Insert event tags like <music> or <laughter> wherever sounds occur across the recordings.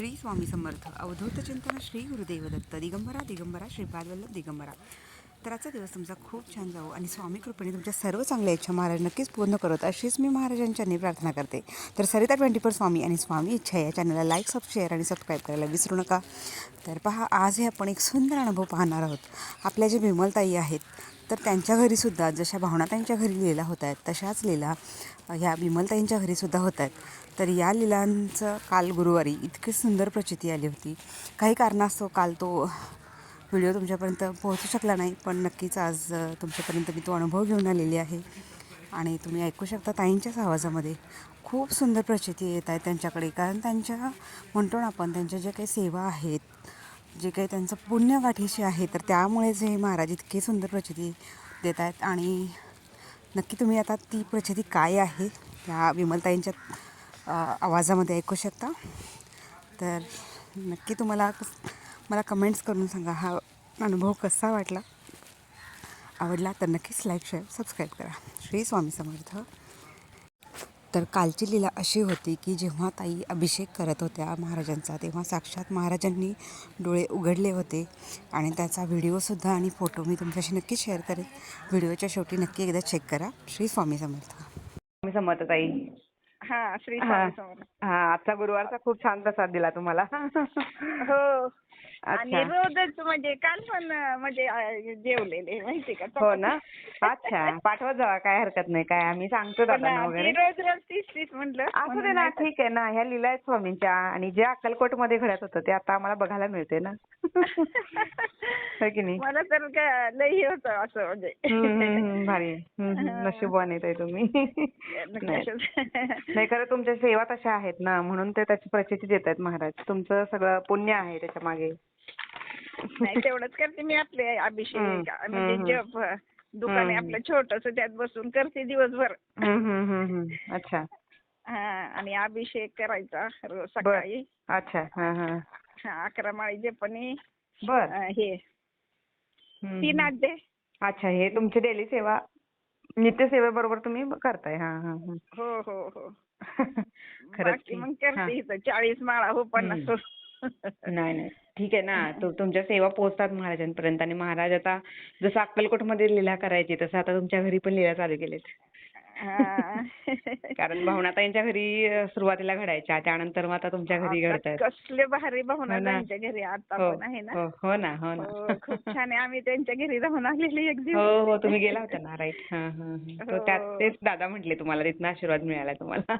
श्री स्वामी समर्थ. अवधूत चिंतन श्री गुरुदेव दत्त दिगंबरा दिगंबरा श्रीपाद वल्लभ दिगंबरा. तर आजचा दिवस तुमचा खूप छान जाऊ. आणि स्वामी कृपेने तुमच्या सर्व चांगल्या इच्छा महाराज नक्कीच पूर्ण करत. अशीच मी महाराजांच्या प्रार्थना करते. तर सरिता ट्वेंटी फोर स्वामी आणि स्वामी इच्छा या चॅनलला लाईक सब शेअर आणि सबस्क्राईब करायला विसरू नका. तर पहा आज हे आपण एक सुंदर अनुभव पाहणार आहोत. आपल्या जे विमलताई आहेत तर त्यांच्या घरीसुद्धा जशा भावना त्यांच्या घरी लिहिला होत आहेत तशाच लीला ह्या विमलताईंच्या घरीसुद्धा होत आहेत. तर या लिलांचं काल गुरुवारी इतकी सुंदर प्रचिती आली होती. काही कारणास्तव काल तो व्हिडिओ तुमच्यापर्यंत पोहोचू शकला नाही पण नक्कीच आज तुमच्यापर्यंत मी तो अनुभव घेऊन आलेली आहे. आणि तुम्ही ऐकू शकता ताईंच्याच आवाजामध्ये. खूप सुंदर प्रचिती येत आहेत त्यांच्याकडे कारण त्यांच्या म्हणतो ना आपण त्यांच्या ज्या काही सेवा आहेत जे काही त्यांचं पुण्य गाठीशी आहे तर त्यामुळेच हे महाराज इतके सुंदर प्रचिती देत आहेत. आणि नक्की तुम्ही आता ती प्रचिती काय आहे त्या विमलताईंच्या आवाजामध्ये ऐकू शकता. तर नक्की तुम्हाला मला कमेंट्स करून सांगा हा अनुभव कसा वाटला? आवडला तर नक्कीच लाईक शेअर सबस्क्राईब करा. श्री स्वामी समर्थ. तर कालची लीला अशी होती की जेव्हा ताई अभिषेक करत होत्या महाराजांचा तेव्हा साक्षात महाराजांनी डोळे उघडले होते आणि त्याचा व्हिडिओसुद्धा आणि फोटो मी तुमच्याशी नक्की शेअर करेन. व्हिडिओच्या शेवटी नक्की एकदा चेक करा. श्री स्वामी समर्थ. स्वामी समर्थ ताई. हा आजचा गुरुवारचा खूप छान प्रसाद दिला तुम्हाला. हो. आणि रोजच म्हणजे काल पण म्हणजे जेवलेले माहिती का? हो ना? अच्छा <laughs> पाठवत जावा काय हरकत नाही काय आम्ही सांगतो दादांना वगैरे. रोज रोज म्हटलं असू दे ना ठीक आहे ना ह्या लीला आहेत स्वामींच्या आणि जे अक्कलकोटमध्ये घडत होतं ते आता आम्हाला बघायला मिळते ना. <laughs> हो की नाही? मला तर काय लई हे होतं असं म्हणजे. भारी. <laughs> नशीबवान आहे ताई तुम्ही. नाही. खरं तुमच्या सेवा तशा आहेत ना म्हणून ते त्याची प्रचिती देत आहेत महाराज तुमचं सगळं पुण्य आहे त्याच्यामागे नाही तेवढंच करते मी आपले अभिषेक म्हणजे. जप दुकान आहे. आपलं छोटस त्यात बसून करते दिवसभर. अच्छा हा आणि अभिषेक करायचा रोज सकाळी अच्छा हा अकरा माळी जपणी बर अं, हे तीन. अध्याय अच्छा हे तुमची डेली सेवा नित्य सेवेबरोबर तुम्ही करताय हा हा हा. हो हो हो <laughs> खरंच बाकी की. मग हा. करते इथं चाळीस माळा हो पन्नास हो. नाही नाही ठीक आहे ना <laughs> तु- तुमच्या सेवा पोहोचतात महाराजांपर्यंत आणि महाराज आता जसं अक्कलकोटमध्ये लीला करायची तसं आता तुमच्या घरी पण लीला चालू केलेत. कारण भावनाताईंच्या घरी अं, सुरुवातीला घडायच्या त्यानंतर मग आता तुमच्या घरी आता घडतायत कसले भारी भावना हो ना. त्यांच्या घरी आता हो पण आहे ना. हो हो ना हो हो ना खूप छान आहे. आम्ही त्यांच्या घरी राहून आलेली एक हो दिवस. हो तुम्ही गेला होता ना राईट. हा हा हा. <laughs> तो त्यात हो. तेच दादा म्हटले तुम्हाला तिथनं आशीर्वाद मिळाला तुम्हाला.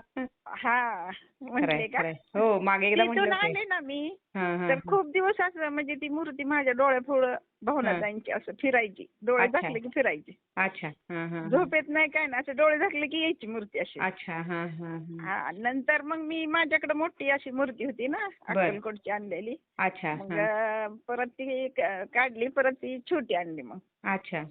हा खरंय का हो मागे एकदा तिथून होते. आले ना मी हा हा तर हा. खूप दिवस असं म्हणजे ती मूर्ती माझ्या डोळ्यापुढं भावनाताईंची असं फिरायची. डोळे. झाकले की फिरायची. अच्छा. हा हा हा. झोपेत नाही काय ना असं डोळे झाकले की यायची मूर्ती अशी. अच्छा. हा हा हा. हा नंतर मग मी माझ्याकडे मोठी अशी मूर्ती होती ना अक्कलकोटची आणलेली. अच्छा. मग हा. परत ती काढली परत ती छोटी आणली मग. अच्छा.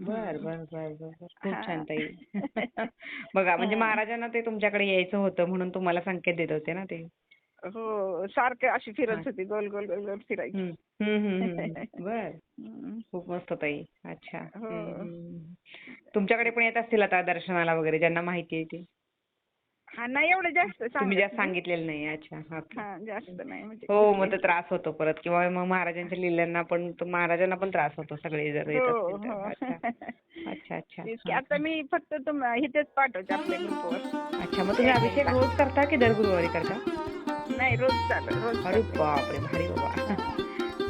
बर बर बर बर. खूप. छान ताई <laughs> बघा म्हणजे हा. महाराजांना ते तुमच्याकडे यायचं होतं म्हणून तुम्हाला संकेत देत होते ना ते हो सारखं अशी. फिरत होती गोल गोल गोल गोल फिरायची. <laughs> बर. खूप मस्त ताई अच्छा हो. तुमच्याकडे पण येत असतील आता दर्शनाला वगैरे ज्यांना माहिती आहे ते हा नाही एवढं जास्त तुम्ही जास्त नाही. सांगितलेलं नाही अच्छा. हा. जास्त नाही म्हणजे हो मग ते त्रास होतो परत किंवा मग महाराजांच्या लिल्यांना पण तो महाराजांना पण त्रास होतो सगळे जर येत हो असतील तर. हो. अच्छा. अच्छा अच्छा. तेच की आता मी फक्त तुम इथेच पाठवते आपल्या ग्रुपवर. अच्छा मग तुम्ही अभिषेक रोज करता की दर गुरुवारी करता? नाही रोज चालू रोज अरे. बापरे भारी बाबा.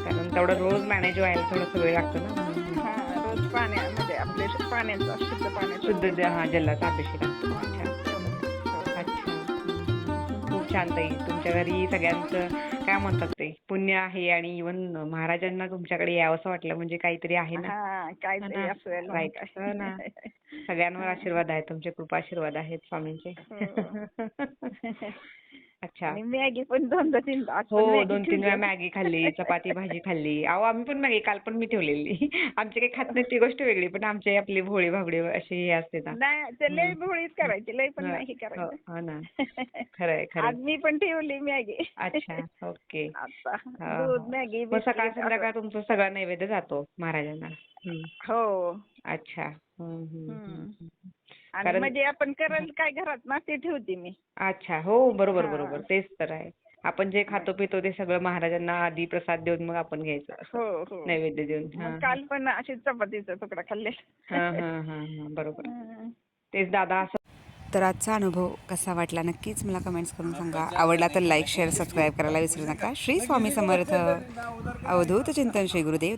कारण तेवढं रोज मॅनेज व्हायला थोडस वेळ लागतो ना. म्हणून. हा रोज पाण्यामध्ये आपले पाण्याचा शुद्ध पाण्याचा शुद्ध ज- हा जलाचा अभिषेक असतो. अच्छा. छान ताई तुमच्या घरी सगळ्यांचं काय म्हणतात ते? पुण्य आहे आणि इवन महाराजांना तुमच्याकडे यावंसं वाटलं म्हणजे काहीतरी आहे ना? हा काय हो. असेल. Right. हो ना. सगळ्यांवर आशीर्वाद आहेत. तुमचे कृपा आशीर्वाद आहेत स्वामींचे. अच्छा <laughs> आणि मॅगी पण दोनदा तीनदा आज पण हो मॅगी दोन तीन वेळा. मॅगी खाल्ली चपाती भाजी खाल्ली. अहो आम्ही पण मॅगी काल पण मी ठेवलेली. <laughs> आमचे काही खात नाही ती गोष्ट वेगळी पण आमचे आपले भोळे भाबडे असे हे असते ना. नाही ते लय. भोळीच करायची लय पण नाही हो करायचं. हो ना. <laughs> खरंय खरंय. आज मी पण ठेवली मॅगी. अच्छा ओके. आता हा, दूध हा. मॅगी मग सकाळ बिस्किट संध्याकाळ तुमचा सगळा नैवेद्य जातो महाराजांना. हम्म. हो. अच्छा. हम्म, हम्म, हम्म. आणि कारण- म्हणजे आपण करायला काय घरात ना ते ठेवते मी. अच्छा हो बरोबर. बरोबर. तेच तर आहे. आपण जे खातो पितो ते सगळं महाराजांना आधी प्रसाद देऊन मग आपण घ्यायचं. हो हो. नैवेद्य देऊन. हा. मग काल पण अशी चपातीचा तुकडा खाल्ले. हा हा हा हा बरोबर. तेच दादा असं तर आजचा अनुभव कसा वाटला नक्कीच मला कमेंट्स करून सांगा. आवडला तर लाईक शेअर सबस्क्राईब करायला विसरू नका. श्री स्वामी समर्थ अवधूत चिंतन श्री गुरुदेव.